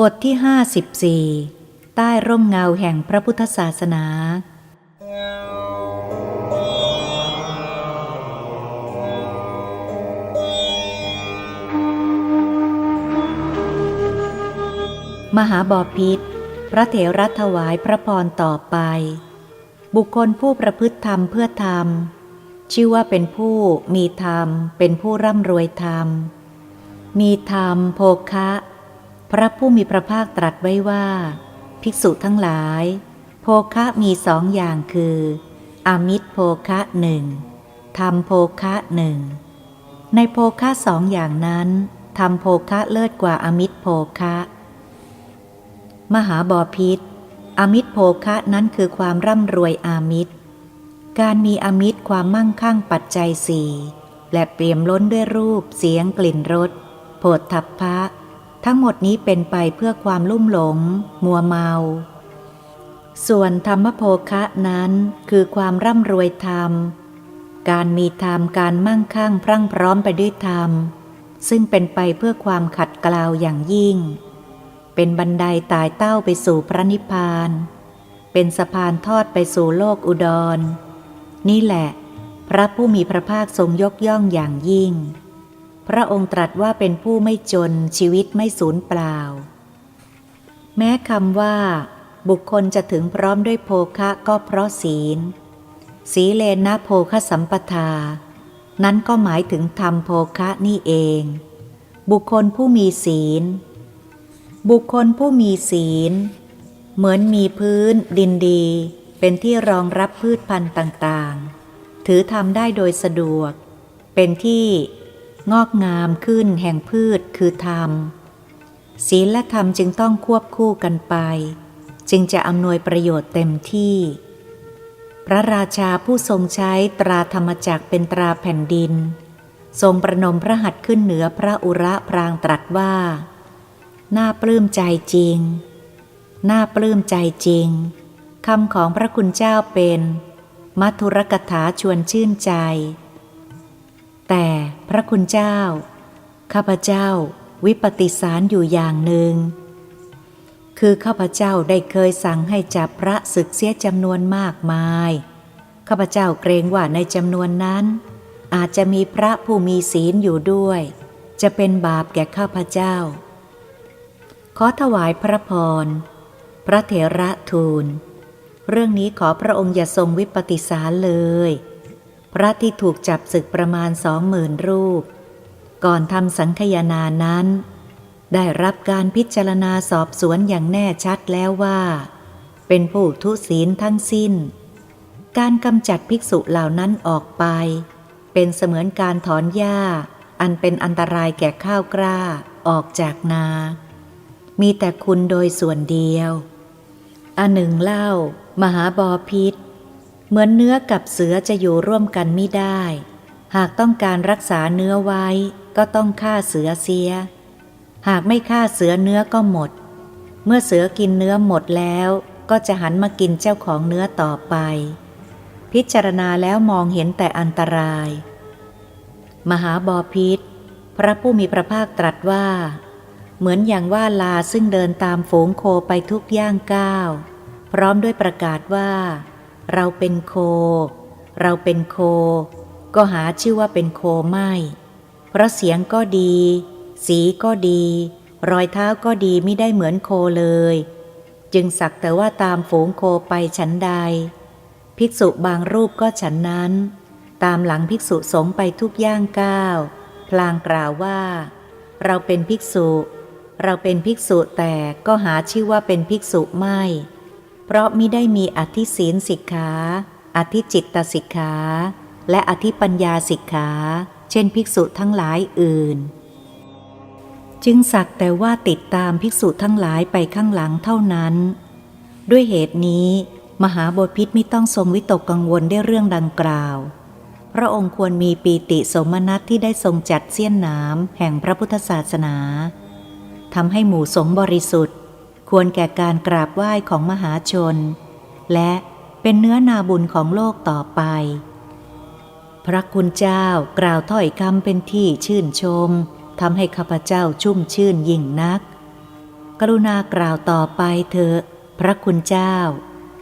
บทที่ห้าสิบสี่ใต้ร่มเงาแห่งพระพุทธศาสนา มหาบอพิษพระเถระถวายพระพรต่อไป บุคคลผู้ประพฤติธรรมเพื่อธรรม ชื่อว่าเป็นผู้มีธรรม เป็นผู้ร่ำรวยธรรม มีธรรมโภคะ พระผู้มีพระภาคตรัสไว้ว่า ภิกษุทั้งหลาย โภคะมีสองอย่างคืออามิตรโภคะหนึ่งธรรมโภคะหนึ่งในโภคะสองอย่างนั้นธรรมโภคะเลิศกว่าอมิตรโภคะ มหาบอพิษอมิตรโภคะนั้นคือความร่ำรวยอามิตร การมีอมิตรความมั่งคั่งปัจจัยสี่และเปี่ยมล้นด้วยรูปเสียงกลิ่นรสโผฏฐัพพะ ทั้งหมดนี้เป็นไปเพื่อความลุ่มหลง มัวเมา ส่วนธรรมโภคะนั้นคือความร่ำรวยธรรม การมีธรรมการมั่งคั่งพรั่งพร้อมไปด้วยธรรม ซึ่งเป็นไปเพื่อความขัดเกลาวอย่างยิ่ง เป็นบันไดตายเต้าไปสู่พระนิพพาน เป็นสะพานทอดไปสู่โลกอุดร นี่แหละ พระผู้มีพระภาคทรงยกย่องอย่างยิ่ง พระองค์ตรัสว่าเป็นผู้ไม่จนชีวิตไม่สูญเปล่า แม้คำว่า บุคคลจะถึงพร้อมด้วยโภคะก็เพราะศีล สีเลนะโภคสัมปทา นั้นก็หมายถึงธรรมโภคะนี่เอง บุคคลผู้มีศีล บุคคลผู้มีศีล เหมือนมีพื้น ดินดี เป็นที่รองรับพืชพันธุ์ต่างๆ ถือทำได้โดยสะดวก เป็นที่ งอกงามขึ้นแห่งพืชคือธรรม ศีลและธรรมจึงต้องควบคู่กันไป จึงจะอำนวยประโยชน์เต็มที่ พระราชาผู้ทรงใช้ตราธรรมจักรเป็นตราแผ่นดิน ทรงประนมพระหัตถ์ขึ้นเหนือพระอุระพรางตรัสว่า น่าปลื้มใจจริง น่าปลื้มใจจริงคำของพระคุณเจ้าเป็น มัทุรกถาชวนชื่นใจ แต่พระคุณเจ้า ข้าพเจ้าวิปฏิสารอยู่อย่างหนึ่ง คือข้าพเจ้าได้เคยสั่งให้จับพระศึกเสียจำนวนมากมาย ข้าพเจ้าเกรงว่าในจำนวนนั้น อาจจะมีพระผู้มีศีลอยู่ด้วย จะเป็นบาปแก่ข้าพเจ้า ขอถวายพระพร พระเถระทูล เรื่องนี้ขอพระองค์อย่าทรงวิปฏิสารเลย พระที่ถูกจับศึกประมาณสองหมื่นรูป ก่อนทำสังคยนานั้น ได้รับการพิจารณาสอบสวนอย่างแน่ชัดแล้วว่า เป็นผู้ทุศีลทั้งสิ้น การกำจัดภิกษุเหล่านั้นออกไป เป็นเสมือนการถอนหญ้า อันเป็นอันตรายแก่ข้าวกล้าออกจากนา มีแต่คุณโดยส่วนเดียว อันหนึ่งเล่ามหาบอพิษ เหมือนเนื้อกับเสือจะอยู่ร่วมกันไม่ได้ หากต้องการรักษาเนื้อไว้ก็ต้องฆ่าเสือเสีย หากไม่ฆ่าเสือเนื้อก็หมด เมื่อเสือกินเนื้อหมดแล้วก็จะหันมากินเจ้าของเนื้อต่อไป พิจารณาแล้วมองเห็นแต่อันตราย มหาบอพิษ พระผู้มีพระภาคตรัสว่า เหมือนอย่างว่าลาซึ่งเดินตามฝูงโคไปทุกย่างก้าว พร้อมด้วยประกาศว่า เราเป็นโค เราเป็นโค ก็หาชื่อว่าเป็นโคไม่ เพราะเสียงก็ดี สีก็ดี รอยเท้าก็ดีไม่ได้เหมือนโคเลย จึงสักแต่ว่าตามฝูงโคไปฉันใด ภิกษุบางรูปก็ฉันนั้น ตามหลังภิกษุสงไปทุกย่างก้าว พลางกล่าวว่า เราเป็นภิกษุ เราเป็นภิกษุแต่ก็หาชื่อว่าเป็นภิกษุไม่ เพราะมิได้มีอธิศีลสิกขา อธิจิตตสิกขา และอธิปัญญาสิกขา เช่นภิกษุทั้งหลายอื่น จึงสักแต่ว่าติดตามภิกษุทั้งหลายไปข้างหลังเท่านั้น ด้วยเหตุนี้ มหาบพิษไม่ต้องทรงวิตกกังวลได้เรื่องดังกล่าว พระองค์ควรมีปีติสมนัตที่ได้ทรงจัดเสี้ยนน้ำแห่งพระพุทธศาสนาทำให้หมู่สงบริสุทธิ์ ควรแก่การกราบไหว้ของมหาชน และเป็นเนื้อนาบุญของโลกต่อไป พระคุณเจ้ากล่าวถ้อยคำเป็นที่ชื่นชมทำให้ข้าพเจ้าชุ่มชื่นยิ่งนัก กรุณากล่าวต่อไปเถอะ พระคุณเจ้า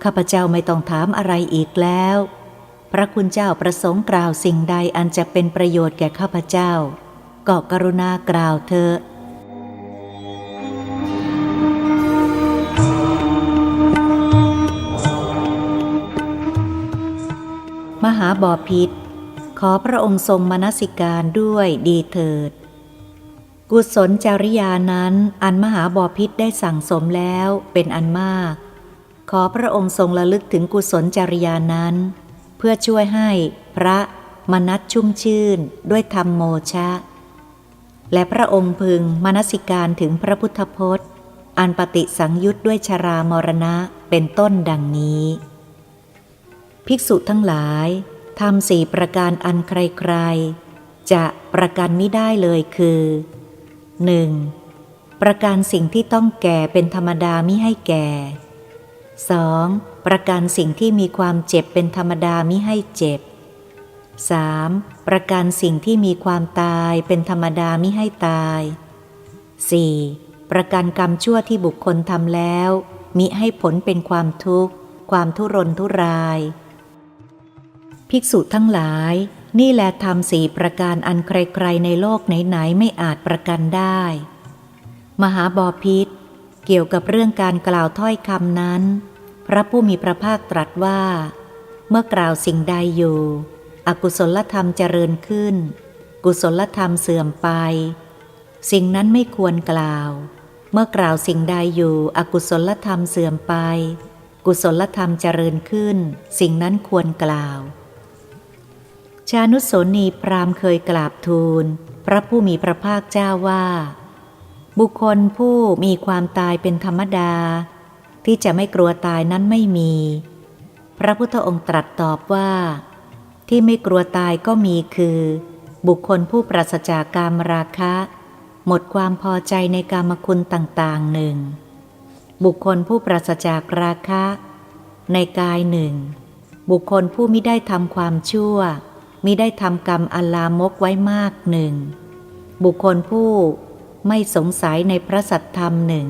ข้าพเจ้าไม่ต้องถามอะไรอีกแล้ว พระคุณเจ้าประสงค์กล่าวสิ่งใดอันจะเป็นประโยชน์แก่ข้าพเจ้า ก็กรุณากล่าวเถอะ หาบ่อพิษ ขอพระองค์ทรงมนสิการด้วยดีเถิด กุศลจริยานั้นอันมหาบ่อพิษได้สั่งสมแล้วเป็นอันมาก ขอพระองค์ทรงระลึกถึงกุศลจริยานั้น เพื่อช่วยให้พระมนัสชุ่มชื่นด้วยธรรมโมชะ และพระองค์พึงมนสิการถึงพระพุทธพจน์ อันปฏิสังยุตด้วยชรามรณะเป็นต้นดังนี้ ภิกษุทั้งหลาย ทำสี่ประการอันใครๆ จะประกันไม่ได้เลยคือ 1. ประการสิ่งที่ต้องแก่เป็นธรรมดามิให้แก่ 2. ประการสิ่งที่มีความเจ็บเป็นธรรมดามิให้เจ็บ 3. ประการสิ่งที่มีความตายเป็นธรรมดามิให้ตาย 4. ประการกรรมชั่วที่บุคคลทำแล้ว มิให้ผลเป็นความทุกข์ ความทุรนทุราย ภิกษุทั้งหลาย นี่แหละทำสี่ประการอันใครๆในโลกไหนๆไม่อาจประกันได้ มหาบอพิษเกี่ยวกับเรื่องการกล่าวถ้อยคำนั้น พระผู้มีพระภาคตรัสว่า เมื่อกล่าวสิ่งใดอยู่ อกุศลธรรมเจริญขึ้น กุศลธรรมเสื่อมไป สิ่งนั้นไม่ควรกล่าว เมื่อกล่าวสิ่งใดอยู่ อกุศลธรรมเสื่อมไป กุศลธรรมเจริญขึ้น สิ่งนั้นควรกล่าว ชานุสนีพราหมณ์เคยกราบทูล พระผู้มีพระภาคเจ้าว่า บุคคลผู้มีความตายเป็นธรรมดา ที่จะไม่กลัวตายนั้นไม่มี พระพุทธองค์ตรัสตอบว่า ที่ไม่กลัวตายก็มีคือ บุคคลผู้ปราศจากกามราคะ หมดความพอใจในกามคุณต่างๆหนึ่ง บุคคลผู้ปราศจากราคะ ในกายหนึ่ง บุคคลผู้ไม่ได้ทำความชั่ว มิได้ทำกรรมอัลามกไว้มากหนึ่ง บุคคลผู้ไม่สงสัยในพระสัตธรรมหนึ่ง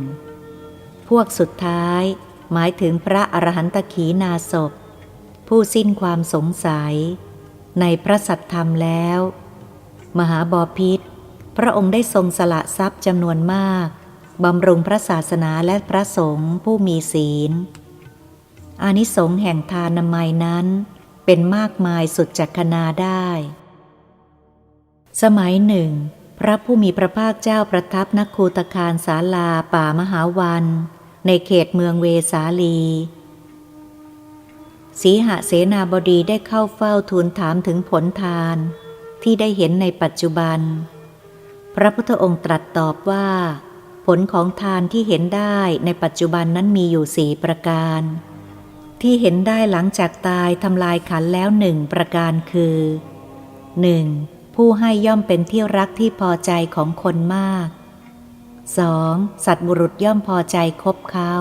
พวกสุดท้ายหมายถึงพระอรหันตขีนาศพ ผู้สิ้นความสงสัย ในพระสัตธรรมแล้ว มหาบอพิษ พระองค์ได้ทรงสละทรัพย์จำนวนมากบำรุงพระศาสนาและพระสงฆ์ผู้มีศีล อานิสงส์แห่งทานนามัยนั้น เป็นมากมายสุดจักคณาได้ สมัยหนึ่ง พระผู้มีพระภาคเจ้าประทับนักคูตคารศาลาป่ามหาวัน ในเขตเมืองเวสาลีสีหเสนาบดีได้เข้าเฝ้าทูลถามถึงผลทานที่ได้เห็นในปัจจุบัน พระพุทธองค์ตรัสตอบว่า ผลของทานที่เห็นได้ในปัจจุบันนั้นมีอยู่สี่ประการ ที่เห็นได้หลังจากตายทำลายขันแล้วหนึ่งประการคือ 1. ผู้ให้ย่อมเป็นที่รักที่พอใจของคนมาก 2. สัตว์บุรุษย่อมพอใจคบเขา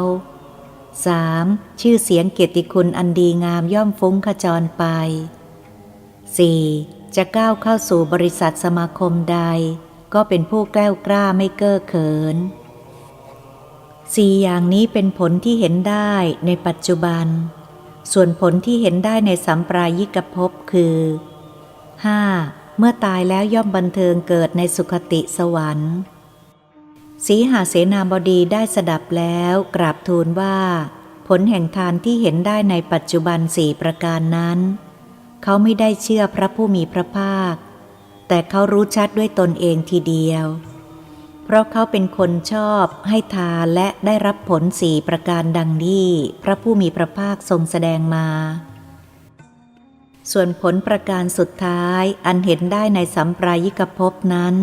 3. ชื่อเสียงเกียรติคุณอันดีงามย่อมฟุ้งขจรไป 4. จะก้าวเข้าสู่บริษัทสมาคมใด ก็เป็นผู้แกล้วกล้าไม่เก้อเขิน สี่อย่างนี้เป็นผลที่เห็นได้ในปัจจุบัน ส่วนผลที่เห็นได้ในสัมปรายิกภพคือ 5. เมื่อตายแล้วย่อมบันเทิงเกิดในสุคติสวรรค์สีหาเสนาบดีได้สดับแล้วกราบทูลว่า ผลแห่งทานที่เห็นได้ในปัจจุบันสี่ประการนั้น เขาไม่ได้เชื่อพระผู้มีพระภาค แต่เขารู้ชัดด้วยตนเองทีเดียว เพราะเขาเป็นคนชอบให้ทานและได้รับผลสี่ประการดังที่พระผู้มีพระภาคทรงแสดงมา ส่วนผลประการสุดท้ายอันเห็นได้ในสัมปรายิกภพนั้น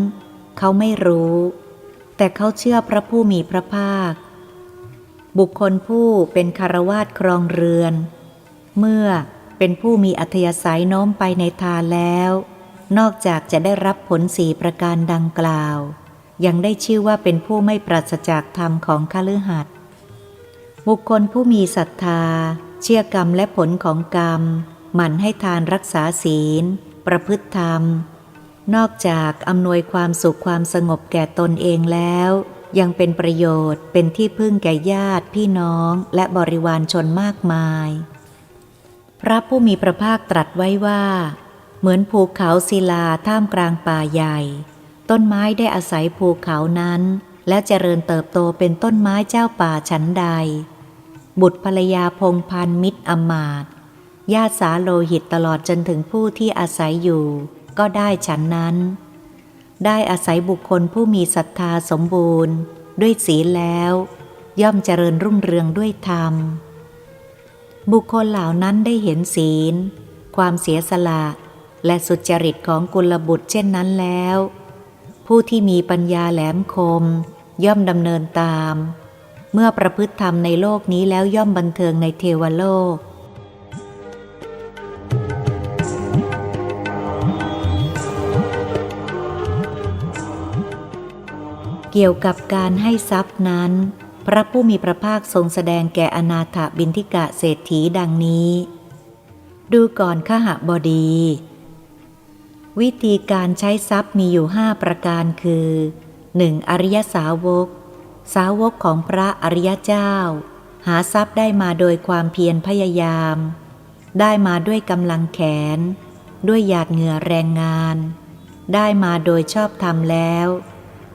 เขาไม่รู้ แต่เขาเชื่อพระผู้มีพระภาค บุคคลผู้เป็นคารวาสครองเรือน เมื่อเป็นผู้มีอัธยาศัยโน้มไปในทานแล้ว นอกจากจะได้รับผลสี่ประการดังกล่าว ยังได้ชื่อว่าเป็นผู้ไม่ปราศจากธรรมของคฤหัสถ์บุคคลผู้มีศรัทธา เชื่อกรรมและผลของกรรม หมั่นให้ทานรักษาศีล ประพฤติธรรม นอกจากอำนวยความสุขความสงบแก่ตนเองแล้ว ยังเป็นประโยชน์เป็นที่พึ่งแก่ญาติพี่น้องและบริวารชนมากมาย พระผู้มีพระภาคตรัสไว้ว่า เหมือนภูเขาศิลาท่ามกลางป่าใหญ่ ต้นไม้ได้อาศัยภูเขานั้น และเจริญเติบโตเป็นต้นไม้เจ้าป่าชั้นใด บุตรภรรยาพงพันมิตรอมาตญาติสาโลหิตตลอดจนถึงผู้ที่อาศัยอยู่ ก็ได้ฉันนั้น ได้อาศัยบุคคลผู้มีศรัทธาสมบูรณ์ ด้วยศีลแล้ว ย่อมเจริญรุ่งเรืองด้วยธรรม บุคคลเหล่านั้นได้เห็นศีล ความเสียสละและสุจริตของกุลบุตรเช่นนั้นแล้ว ผู้ที่มีปัญญาแหลมคม ย่อมดำเนินตาม เมื่อประพฤติธรรมในโลกนี้แล้วย่อมบันเทิงในเทวโลก เกี่ยวกับการให้ทรัพย์นั้น พระผู้มีพระภาคทรงแสดงแก่อนาถบินทิกะเศรษฐีดังนี้ ดูก่อนขหบดี วิธีการใช้ทรัพย์มีอยู่ห้าประการคือ 1. อริยสาวก สาวกของพระอริยเจ้า หาทรัพย์ได้มาโดยความเพียรพยายาม ได้มาด้วยกำลังแขน ด้วยหยาดเหงื่อแรงงาน ได้มาโดยชอบธรรมแล้ว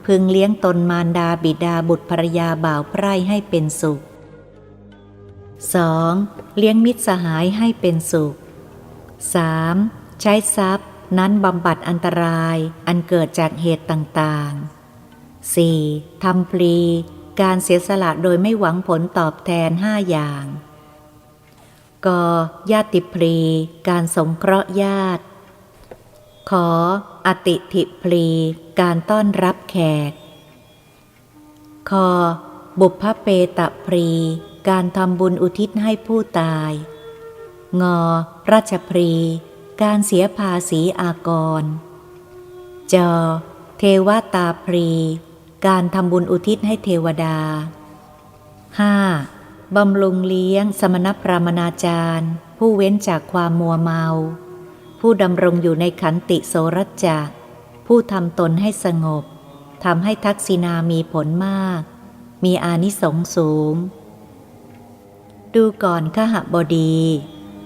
พึงเลี้ยงตนมารดาบิดาบุตรภรยาบ่าวไพร่ให้เป็นสุข 2. เลี้ยงมิตรสหายให้เป็นสุข 3. ใช้ทรัพย์ นั้นบำบัดอันตรายอันเกิดจากเหตุต่างๆ 4. ทำพลี การเสียสละโดยไม่หวังผลตอบแทนห้าอย่างกญาติพลี การสงเคราะห์ญาติ ขอ อติถิพลี การต้อนรับแขก คอ บุพเปตะพรีการทำบุญอุทิศให้ผู้ตาย งอ ราชพรี การเสียภาษีอากรจอเทวตาพรี การทำบุญอุทิศให้เทวดา 5. บำรุงเลี้ยงสมณพราหมณาจารย์ ผู้เว้นจากความมัวเมา ผู้ดำรงอยู่ในขันติโสรจจะผู้ทำตนให้สงบทำให้ทักษิณามีผลมาก มีอานิสงส์สูง ดูก่อนขหบดี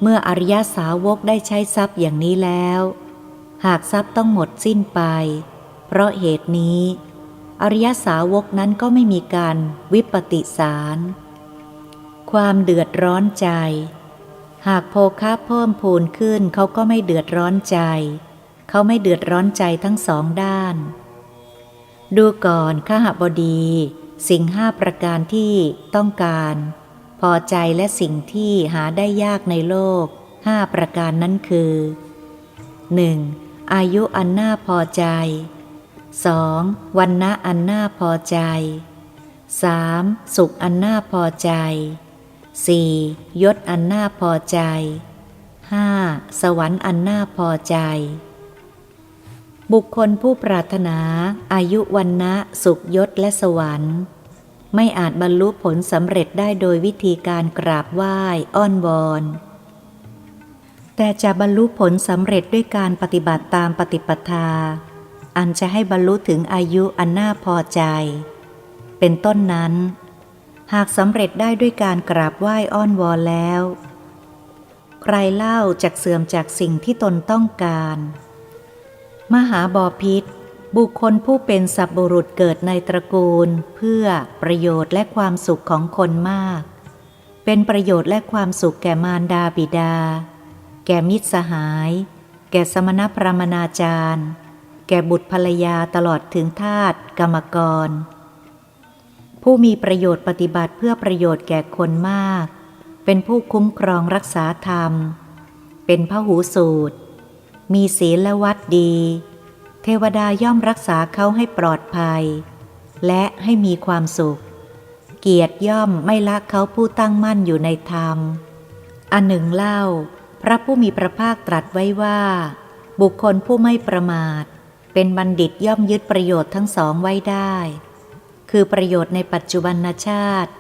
เมื่ออริยสาวกได้ใช้ทรัพย์อย่างนี้แล้ว หากทรัพย์ต้องหมดสิ้นไป เพราะเหตุนี้ อริยสาวกนั้นก็ไม่มีการวิปติสาร ความเดือดร้อนใจ หากโภคะเพิ่มพูนขึ้นเขาก็ไม่เดือดร้อนใจ เขาไม่เดือดร้อนใจทั้งสองด้าน ดูก่อนขหบดี สิ่งห้าประการที่ต้องการ พอใจและสิ่งที่หาได้ยากในโลกห้าประการนั้นคือ 1. อายุอันน่าพอใจ 2. วันนะอันน่าพอใจ 3. สุขอันน่าพอใจ 4. ยศอันน่าพอใจ 5. สวรรค์อันน่าพอใจ บุคคลผู้ปรารถนา อายุวันนะสุขยศและสวรรค์ ไม่อาจบรรลุผลสำเร็จได้โดยวิธีการกราบไหว้อ้อนวอน แต่จะบรรลุผลสำเร็จด้วยการปฏิบัติตามปฏิปทา อันจะให้บรรลุถึงอายุอันน่าพอใจ เป็นต้นนั้น หากสำเร็จได้ด้วยการกราบไหว้อ้อนวอนแล้ว ใครเล่าจากเสื่อมจากสิ่งที่ตนต้องการ มหาบอพิษ บุคคลผู้เป็นสับบุรุษเกิดในตระกูล เพื่อประโยชน์และความสุขของคนมาก เป็นประโยชน์และความสุขแก่มารดาบิดา แก่มิตรสหาย แก่สมณพรามณาจารย์ แก่บุตรภรรยาตลอดถึงทาตกรรมกร ผู้มีประโยชน์ปฏิบัติเพื่อประโยชน์แก่คนมาก เป็นผู้คุ้มครองรักษาธรรม เป็นพระหูสูตร มีศีลและวัดดี เทวดาย่อมรักษาเขาให้ปลอดภัย และให้มีความสุข เกียรติย่อมไม่ละเขาผู้ตั้งมั่นอยู่ในธรรม อันหนึ่งเล่า พระผู้มีพระภาคตรัสไว้ว่า บุคคลผู้ไม่ประมาท เป็นบัณฑิตย่อมยึดประโยชน์ทั้งสองไว้ได้ คือประโยชน์ในปัจจุบันชาติ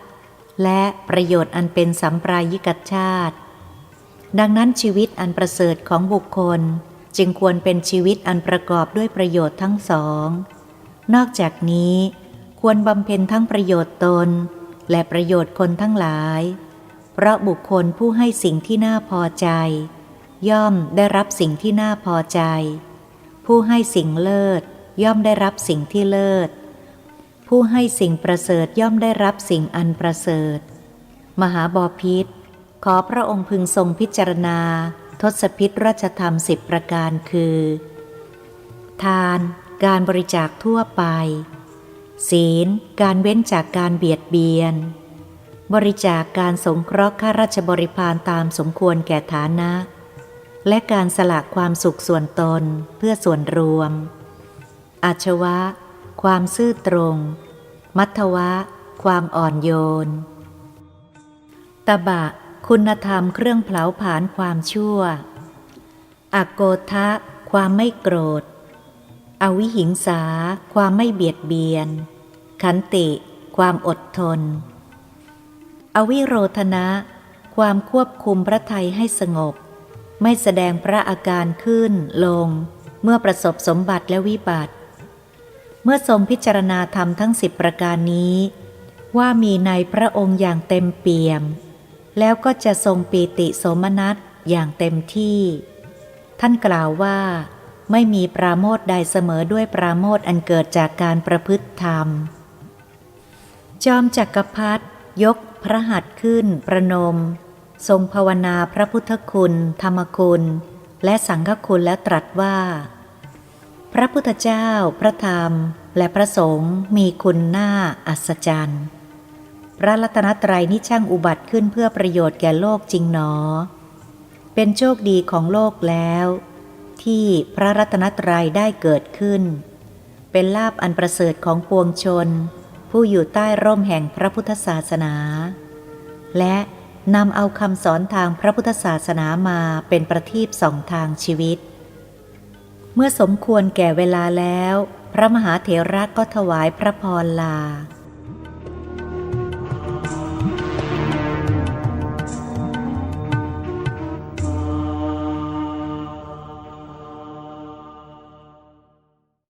และประโยชน์อันเป็นสัมปรายิกชาติ ดังนั้นชีวิตอันประเสริฐของบุคคล จึงควรเป็นชีวิตอันประกอบด้วยประโยชน์ทั้งสอง นอกจากนี้ควรบำเพ็ญทั้งประโยชน์ตน และประโยชน์คนทั้งหลาย เพราะบุคคลผู้ให้สิ่งที่น่าพอใจ ย่อมได้รับสิ่งที่น่าพอใจ ผู้ให้สิ่งเลิศ ย่อมได้รับสิ่งที่เลิศ ผู้ให้สิ่งประเสริฐย่อมได้รับสิ่งอันประเสริฐ มหาบอพิษขอพระองค์พึงทรงพิจารณา ทศพิษราชธรรมสิบประการคือ ทาน การบริจาคทั่วไป ศีล การเว้นจากการเบียดเบียน บริจาคการสงเคราะห์ข้าราชบริพารตามสมควรแก่ฐานะ และการสละความสุขส่วนตนเพื่อส่วนรวม อาชวะ ความซื่อตรง มัทวะ ความอ่อนโยน ตบะ คุณธรรมเครื่องเผาผลาญความชั่ว อโกทะ ความไม่โกรธ อวิหิงสา ความไม่เบียดเบียน ขันติ ความอดทน อวิโรธนะ ความควบคุมพระไทยให้สงบ ไม่แสดงพระอาการขึ้นลง เมื่อประสบสมบัติและวิบัติ เมื่อทรงพิจารณาธรรมทั้งสิบประการนี้ ว่ามีในพระองค์อย่างเต็มเปี่ยม แล้วก็จะทรงปีติโสมนัสอย่างเต็มที่ ท่านกล่าวว่า ไม่มีปราโมทใดเสมอด้วยปราโมทอันเกิดจากการประพฤติธรรม จอมจักรพรรดิยกพระหัตถ์ขึ้นประนม ทรงภาวนาพระพุทธคุณ ธรรมคุณ และสังฆคุณและตรัสว่า พระพุทธเจ้า พระธรรม และพระสงฆ์มีคุณหน้าอัศจรรย์ พระรัตนตรัยนี่ช่างอุบัติขึ้นเพื่อประโยชน์แก่โลกจริงหนอ เป็นโชคดีของโลกแล้ว ที่พระรัตนตรัยได้เกิดขึ้น เป็นลาบอันประเสริฐของปวงชน ผู้อยู่ใต้ร่มแห่งพระพุทธศาสนา และนำเอาคำสอนทางพระพุทธศาสนามาเป็นประทีปสองทางชีวิต เมื่อสมควรแก่เวลาแล้ว พระมหาเถระก็ถวายพระพรลา